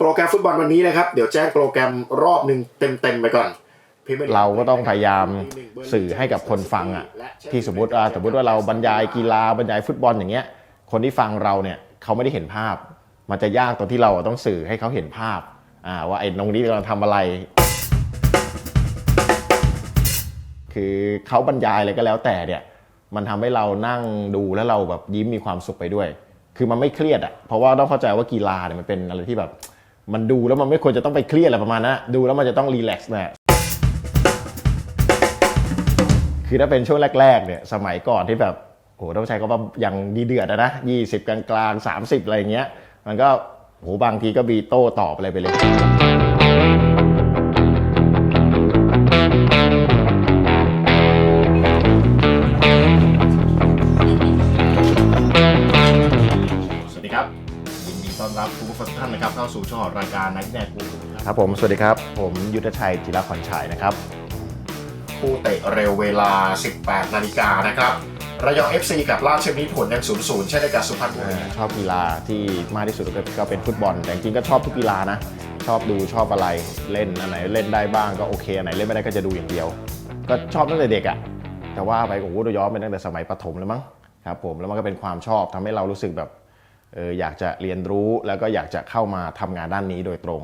โปรแกรมฟุตบอลวันนี้นะครับเดี๋ยวแจ้งโปรแกรมรอบหนึ่งเต็มๆไปก่อนเราก็ต้องพยายามสื่อให้กับคนฟังอะที่สมมติอ่าสมมติว่าเราบรรยายกีฬาบรรยายฟุตบอลอย่างเงี้ย คนที่ฟังเราเนี่ยเขาไม่ได้เห็นภาพ มันจะยากตรงที่เราต้องสื่อให้เขาเห็นภาพอ่าว่าไอ้ตรงนี้กำลังทำอะไร คือเขาบรรยายอะไรก็แล้วแต่เนี่ย มันทำให้เรานั่งดูแล้วเราแบบยิ้มมีความสุขไปด้วย คือมันไม่เครียดอะเพราะว่าต้องเข้าใจว่ากีฬาเนี่ยมันเป็นอะไรที่แบบ มันดูแล้วมันไม่ควรจะต้องไปเครียดอะไรประมาณนั้นดูแล้วมันจะต้องรีแลกซ์นะคือถ้าเป็นช่วงแรกๆเนี่ยสมัยก่อนที่แบบโหต้องใช้ก็ว่ายังดีเดือดอะนะยี่สิบกลางๆสามสิบอะไรเงี้ย มันก็โหบางทีก็บีโต้ตอบอะไรไปเลย ต้อนรับทุกท่านนะครับเข้าสู่ช่องรายการนักแนกูครับผมสวัสดีครับ ผมยุทธชัยจิรขวัญชัยนะครับผู้เตะเร็วเวลา 18 นาฬิกานะครับระยอง FC กับราชบุรีผลยัง0 0เช่นเดียวกับสุพรรณบุเอ่รีอชอบกีฬาที่มากที่สุดก็ก็เป็นฟุตบอล แต่จริงๆก็ชอบทุกกีฬานะ ชอบดูชอบอะไรเล่นอันไหนเล่นได้บ้างก็โอเคอันไหนเล่นไม่ได้ก็จะดูอย่างเดียว ก็ชอบตั้งแต่เด็กอะ่ะแต่ว่าไปโอ้โหเราย้อนไปตั้งแต่สมัยประถมแล้วมั้งครับผมแล้วมันก็เป็นความชอบทำให้เรารู้สึกแบบ เอออยากจะเรียนรู้แล้วก็อยากจะเข้ามาทำงานด้านนี้โดยตรง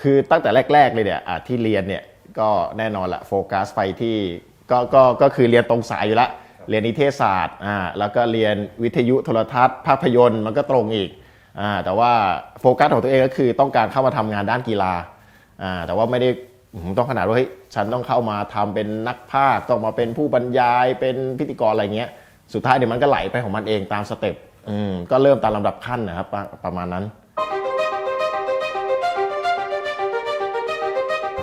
คือตั้งแต่แรก ๆ เลยเนี่ยที่เรียนเนี่ยก็แน่นอนละโฟกัสไปที่ก็ก็ก็คือเรียนตรงสายอยู่ละเรียนนิเทศศาสตร์อ่าแล้วก็เรียนวิทยุโทรทัศน์ ภาพยนตร์มันก็ตรงอีกอ่าแต่ว่าโฟกัสของตัวเองก็คือต้องการเข้ามาทำงานด้านกีฬาอ่าแต่ว่าไม่ได้ต้องขนาดว่าเฮ้ยฉันต้องเข้ามาทำเป็นนักพากย์ต้องมาเป็นผู้บรรยายเป็นพิธีกรอะไรเงี้ยสุดท้ายเดี๋ยวมันก็ไหลไปของมันเองตามสเต็ป อืมก็เริ่มตามลำดับขั้นนะครับประประมาณนั้น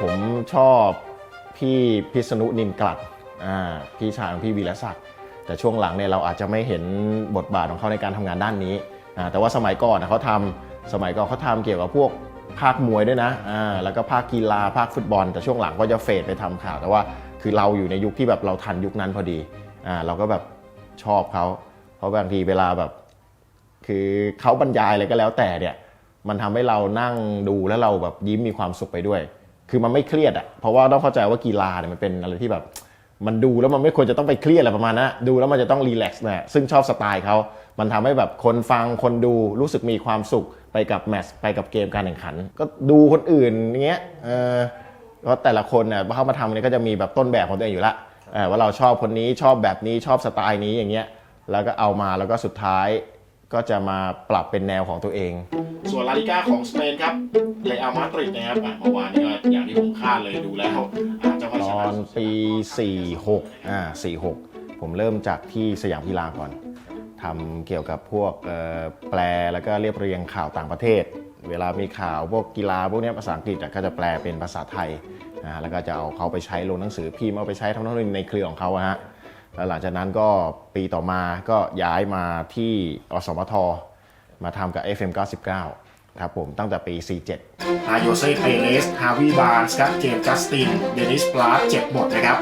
ผมชอบพี่พิษณุนินกลัดอ่าพี่ชายของพี่วีรศักดิ์แต่ช่วงหลังเนี่ยเราอาจจะไม่เห็นบทบาทของเขาในการทำงานด้านนี้อ่าแต่ว่าสมัยก่อนนะเขาทำสมัยก่อนเขาทำเกี่ยวกับพวกภาคมวยด้วยนะอ่าแล้วก็ภาคกีฬาภาคฟุตบอล แต่ช่วงหลังก็จะเฟดไปทำข่าว แต่ว่าคือเราอยู่ในยุคที่แบบเราทันยุคนั้นพอดีอ่าเราก็แบบชอบเขาเพราะบางทีเวลาแบบ คือเขาบรรยายอะไรก็แล้วแต่เนี่ยมันทำให้เรานั่งดูแล้วเราแบบยิ้มมีความสุขไปด้วย คือมันไม่เครียดอะเพราะว่าต้องเข้าใจว่ากีฬาเนี่ยมันเป็นอะไรที่แบบ มันดูแล้วมันไม่ควรจะต้องไปเครียดอะไรประมาณนั้นดูแล้วมันจะต้องรีแลกซ์นะซึ่งชอบสไตล์เขามันทำให้แบบคนฟังคนดูรู้สึกมีความสุขไปกับแมตช์ไปกับเกมการแข่งขัน ก็ดูคนอื่นอย่างเงี้ยเออเพราะแต่ละคนเนี่ยเข้ามาทำเนี่ยก็จะมีแบบต้นแบบของตัวเองอยู่ละว่าเราชอบคนนี้ชอบแบบนี้ชอบสไตล์นี้อย่างเงี้ยแล้วก็เอามาแล้วก็สุดท้าย ก็จะมาปรับเป็นแนวของตัวเอง ส่วนลาลิก้าของสเปนครับเรอัลมาดริดนะครับอะเมื่อวานนี้ก็อย่างที่ผมคาดเลยดูแล้วอาจจะไม่ตชอนะนปี 46อ่า46 ผมเริ่มจากที่สยามกีฬาก่อนทำเกี่ยวกับพวกเอ่อแปลแล้วก็เรียบเรียงข่าวต่างประเทศ เวลามีข่าวพวกกีฬาพวกเนี้ยภาษาอังกฤษอะก็จะแปลเป็นภาษาไทยอ่าแล้วก็จะเอาเขาไปใช้ลงหนังสือพิมพ์เอาไปใช้ทั้งนั้นในเครือของเขาอะฮะ แล้วหลังจากนั้นก็ปีต่อมาก็ย้ายมาที่อสมท มาทำกับ FM 99ครับผมตั้งแต่ปี 47อาโยเซ่เปเรสฮาวิบาร์สครับเจมส์จัสติน เดนิสปลาร์เจ็บหมดนะครับ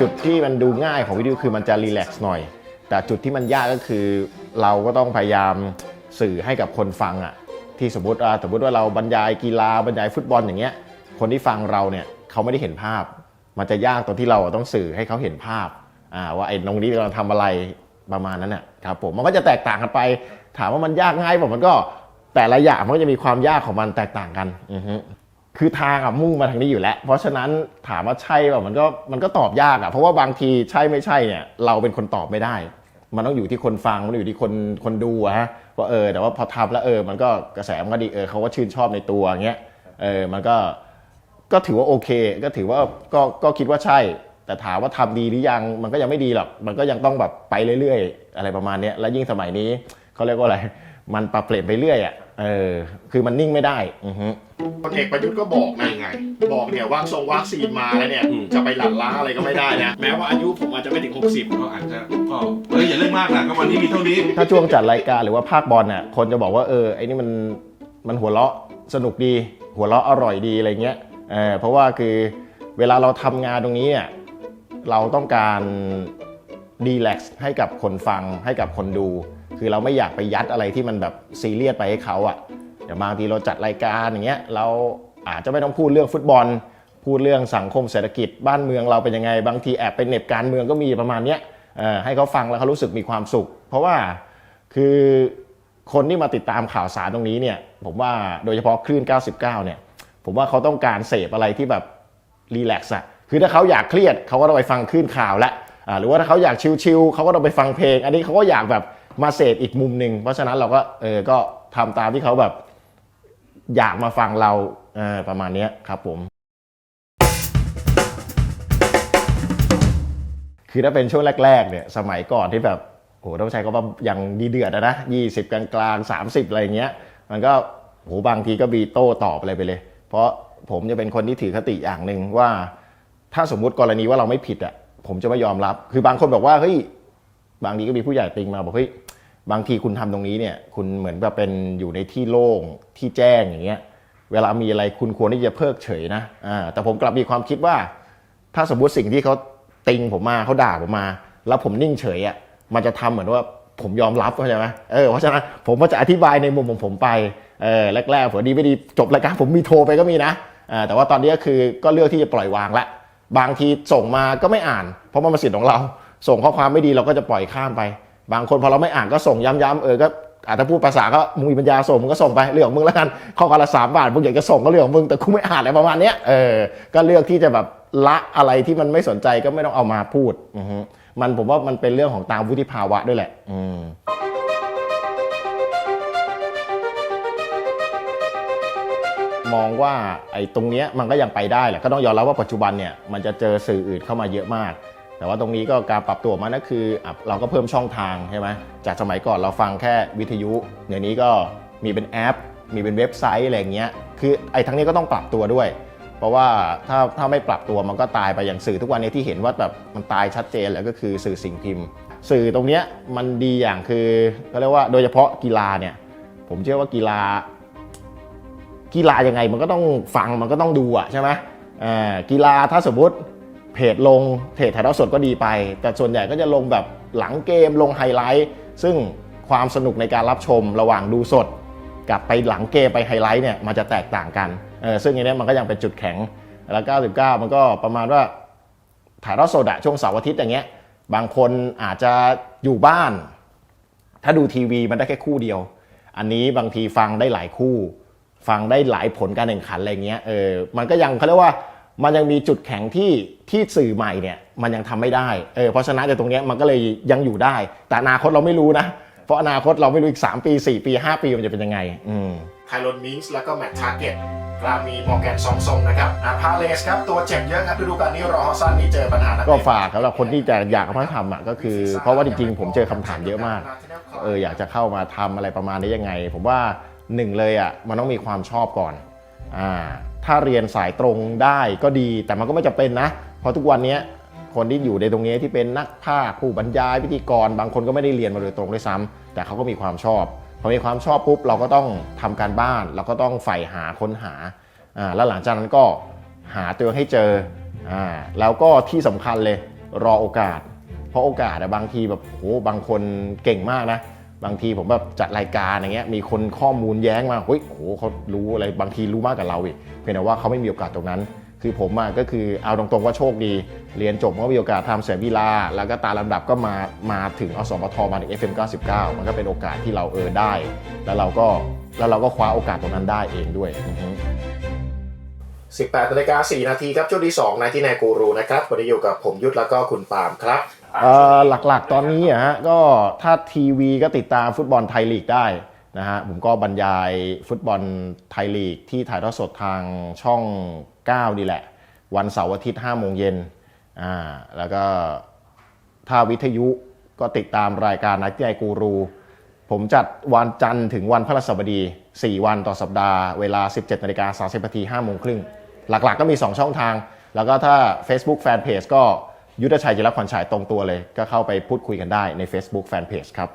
จุดที่มันดูง่ายของวิดีโอคือมันจะรีแลกซ์หน่อย แต่จุดที่มันยากก็คือ เราก็ต้องพยายามสื่อให้กับคนฟังอะที่สมมติอ่าสมมติว่าเราบรรยายกีฬาบรรยายฟุตบอลอย่างเงี้ย คนที่ฟังเราเนี่ยเขาไม่ได้เห็นภาพ มันจะยากตรงที่เราต้องสื่อให้เขาเห็นภาพอ่า ว่าไอ้ตรงนี้กำลังทำอะไรประมาณนั้นน่ะครับผมมันก็จะแตกต่างกันไป ถามว่ามันยากง่ายผมมันก็แต่ละอย่างมันก็จะมีความยากของมันแตกต่างกันอือฮึคือทางอะมุ่งมาทางนี้อยู่แล้ว เพราะฉะนั้นถามว่าใช่แบบมันก็มันก็ตอบยากอะเพราะว่าบางทีใช่ไม่ใช่เนี่ยเราเป็นคนตอบไม่ได้ มันต้องอยู่ที่คนฟังมันอยู่ที่คนคนดูอะฮะว่าเออแต่ว่าพอทำแล้วเออ มันก็กระแสมันก็ดีเออเขาก็ชื่นชอบในตัวอย่างเงี้ยเออมันก็ก็ถือว่าโอเค ก็ถือว่าก็ก็คิดว่าใช่ แต่ถามว่าทำดีหรือยังมันก็ยังไม่ดีหรอก มันก็ยังต้องแบบไปเรื่อยๆ อะไรประมาณเนี้ยแล้วยิ่งสมัยนี้เขาเรียกว่าอะไร มันปรับเปลี่ยนไปเรื่อยอะเออคือมันนิ่งไม่ได้อือฮึพลเอกประยุทธ์ก็บอกนะไง บอกเนี่ยวัคซงวัคซีนมาแล้วเนี่ยอืมจะไปหลั่นล้าอะไรก็ไม่ได้นะแม้ว่าอายุผมอาจจะไม่ถึง 60ก็อาจจะก็เฮ้ยอย่าเล่นมากนะก็วันนี้มีเท่านี้ ถ้าช่วงจัดรายการหรือว่าภาคบอลน่ะคนจะบอกว่าเออไอ้นี่มันมันหัวเราะสนุกดี หัวเราะอร่อยดีอะไรเงี้ยเออเพราะว่าคือเวลาเราทำงานตรงนี้อะ เราต้องการดีแลกซ์ให้กับคนฟังให้กับคนดู คือเราไม่อยากไปยัดอะไรที่มันแบบซีเรียสไปให้เขาอะอย่างบางทีเราจัดรายการอย่างเงี้ยเราอาจจะไม่ต้องพูดเรื่องฟุตบอล พูดเรื่องสังคมเศรษฐกิจบ้านเมืองเราเป็นยังไง บางทีแอบไปเน็บการเมืองก็มีประมาณเนี้ยให้เขาฟังแล้วเขารู้สึกมีความสุข เพราะว่าคือคนที่มาติดตามข่าวสารตรงนี้เนี่ยผมว่าโดยเฉพาะคลื่น 99 เนี่ยผมว่าเขาต้องการเสพอะไรที่แบบรีแลกซ์อะ คือถ้าเขาอยากเครียดเขาก็ต้องไปฟังคลื่นข่าวละหรือว่าถ้าเขาอยากชิลๆเขาก็ต้องไปฟังเพลง อันนี้เขาก็อยากแบบมาเสพอีกมุมหนึ่งเพราะฉะนั้นเราก็เออก็ทำตามที่เขาแบบอยากมาฟังเราเออประมาณนี้ครับผม คือถ้าเป็นช่วงแรกๆเนี่ยสมัยก่อนที่แบบโหต้องใช้ก็ว่ายังดีเดือดอะนะยี่สิบกลางๆสามสิบอะไรเงี้ย มันก็โหบางทีก็มีโต้ตอบอะไรไปเลย เพราะผมจะเป็นคนที่ถือคติอย่างหนึ่งว่า ถ้าสมมุติกรณีว่าเราไม่ผิดอะผมจะไม่ยอมรับ คือบางคนบอกว่าเฮ้ยบางทีก็มีผู้ใหญ่ติงมาบอกเฮ้ยบางทีคุณทำตรงนี้เนี่ย คุณเหมือนแบบเป็นอยู่ในที่โล่งที่แจ้งอย่างเงี้ย เวลามีอะไรคุณควรที่จะเพิกเฉยนะอ่าแต่ผมกลับมีความคิดว่า ถ้าสมมติสิ่งที่เขาติงผมมาเขาด่าผมมา แล้วผมนิ่งเฉยอะมันจะทำเหมือนว่าผมยอมรับเข้าใจไหมเออเพราะฉะนั้นผมก็จะอธิบายในมุมของผมไปเออแรกๆผมดีไม่ดีจบรายการผมมีโทรไปก็มีนะอ่าแต่ว่าตอนนี้ก็คือก็เลือกที่จะปล่อยวางละ บางทีส่งมาก็ไม่อ่าน เพราะมันเป็นสิทธิ์ของเรา ส่งข้อความไม่ดีเราก็จะปล่อยข้ามไป บางคนพอเราไม่อ่านก็ส่งย้ำๆเออก็อาจจะพูดภาษาก็มึงมีปัญญาส่งมึงก็ส่งไปเรื่องของมึงแล้วกันข้อความละสามบาทมึงอยากจะส่งก็เรื่องของมึงแต่กูไม่อ่านอะไรประมาณเนี้ยเออก็เลือกที่จะแบบละอะไรที่มันไม่สนใจก็ไม่ต้องเอามาพูดอมันผมว่ามันเป็นเรื่องของตามวุฒิภาวะด้วยแหละ อืม มองว่าไอ้ตรงเนี้ยมันก็ยังไปได้แหละก็ต้องยอมรับว่าปัจจุบันเนี่ยมันจะเจอสื่ออื่นเข้ามาเยอะมาก แต่ว่าตรงนี้ก็การปรับตัวมันก็คือเราก็เพิ่มช่องทางใช่ไหมจากสมัยก่อนเราฟังแค่วิทยุเดี๋ยวนี้ก็มีเป็นแอป มีเป็นเว็บไซต์อะไรเงี้ยคือไอ้ทั้งนี้ก็ต้องปรับตัวด้วย เพราะว่าถ้าถ้าไม่ปรับตัวมันก็ตายไปอย่างสื่อทุกวันนี้ที่เห็นว่าแบบมันตายชัดเจนแล้วก็คือสื่อสิ่งพิมพ์ สื่อตรงเนี้ยมันดีอย่างคือก็เรียกว่าโดยเฉพาะกีฬาเนี่ยผมเชื่อว่ากีฬา กีฬายังไงมันก็ต้องฟังมันก็ต้องดูอะใช่ไหมอ่ากีฬาถ้าสมมติเพจลงเพจถ่ายทอดสดก็ดีไป แต่ส่วนใหญ่ก็จะลงแบบหลังเกมลงไฮไลท์ซึ่งความสนุกในการรับชมระหว่างดูสด กับไปหลังเกมไปไฮไลท์เนี่ยมันจะแตกต่างกันเออซึ่งอันนี้มันก็ยังเป็นจุดแข็งแล้ว 99 มันก็ประมาณว่าถ่ายทอดสดอะช่วงเสาร์อาทิตย์อย่างเงี้ยบางคนอาจจะอยู่บ้าน ถ้าดูทีวีมันได้แค่คู่เดียว อันนี้บางทีฟังได้หลายคู่ ฟังได้หลายผลการแข่งขันอะไรเงี้ยเออมันก็ยังเขาเรียกว่ามันยังมีจุดแข็งที่ที่สื่อใหม่เนี่ยมันยังทำไม่ได้เออเพราะฉะนั้นแต่ตรงเนี้ยมันก็เลยยังอยู่ได้ แต่อนาคตเราไม่รู้นะ เพราะอนาคตเราไม่รู้อีก 3 ปี 4 ปี 5 ปีมันจะเป็นยังไงอืมไทรอนมิงส์แล้วก็แมตทาร์เก็ตกรามีมอร์แกนซองซงนะครับอาพาเลสครับตัวเจ็บเยอะครับฤดูกาลนี้รอฮอสซันนี่เจอปัญหานัก็เตะฝากสำหรับคนที่จะอยากมาทำอะก็คือ เพราะว่าจริงๆ ผมเจอคำถามเยอะมากเอออยากจะเข้ามาทำอะไรประมาณนี้ยังไง ผมว่า หนึ่งเลยอะมันต้องมีความชอบก่อนอ่าถ้าเรียนสายตรงได้ก็ดีแต่มันก็ไม่จำเป็นนะ เพราะทุกวันนี้คนที่อยู่ในตรงนี้ที่เป็นนักภาคผู้บรรยายพิธีกร บางคนก็ไม่ได้เรียนมาโดยตรงด้วยซ้ำแต่เขาก็มีความชอบพอมีความชอบปุ๊บเราก็ต้องทำการบ้าน เราก็ต้องใฝ่หาค้นหาอ่าแล้วหลังจากนั้นก็หาตัวให้เจออ่าแล้วก็ที่สำคัญเลยรอโอกาส เพราะโอกาสอะบางทีแบบโหบางคนเก่งมากนะ บางทีผมแบบจัดรายการอย่างเงี้ยมีคนข้อมูลแย้งมาเฮ้ยโหเขารู้อะไรบางทีรู้มากกว่าเราอีกเพียงแต่ว่าเขาไม่มีโอกาสตรงนั้น คือผมอะก็คือเอาตรงๆว่าโชคดี เรียนจบก็มีโอกาสทำเสียงกีฬาแล้วก็ตามลำดับก็มามาถึงอสมทมาถึง FM 99 มันก็เป็นโอกาสที่เราเออได้ แล้วเราก็แล้วเราก็คว้าโอกาสตรงนั้นได้เองด้วยอือฮึ 18นาฬิกา4นาทีครับช่วงที่2นายที่นายกูรูนะครับวันนี้อยู่กับผมยุทธแล้วก็คุณปาล์มครับ หลักๆ ตอนนี้อะฮะก็ถ้าทีวีก็ติดตามฟุตบอลไทยลีกได้นะฮะผมก็บรรยายฟุตบอลไทยลีกที่ถ่ายทอดสดทางช่อง 9 นี่แหละ วันเสาร์อาทิตย์5โมงเย็นอ่าแล้วก็ถ้าวิทยุก็ติดตามรายการนักที่ไอกูรู ผมจัดวันจันทร์ถึงวันพฤหัสบดี 4 วันต่อสัปดาห์ เวลา 17นาฬิกา30นาที5โมงครึ่ง หลักๆก็มี 2 ช่องทาง แล้วก็ถ้า Facebook Fanpage ก็ ยุทธชัยจิรพรชัยตรงตัวเลย ก็เข้าไปพูดคุยกันได้ใน Facebook Fanpage ครับ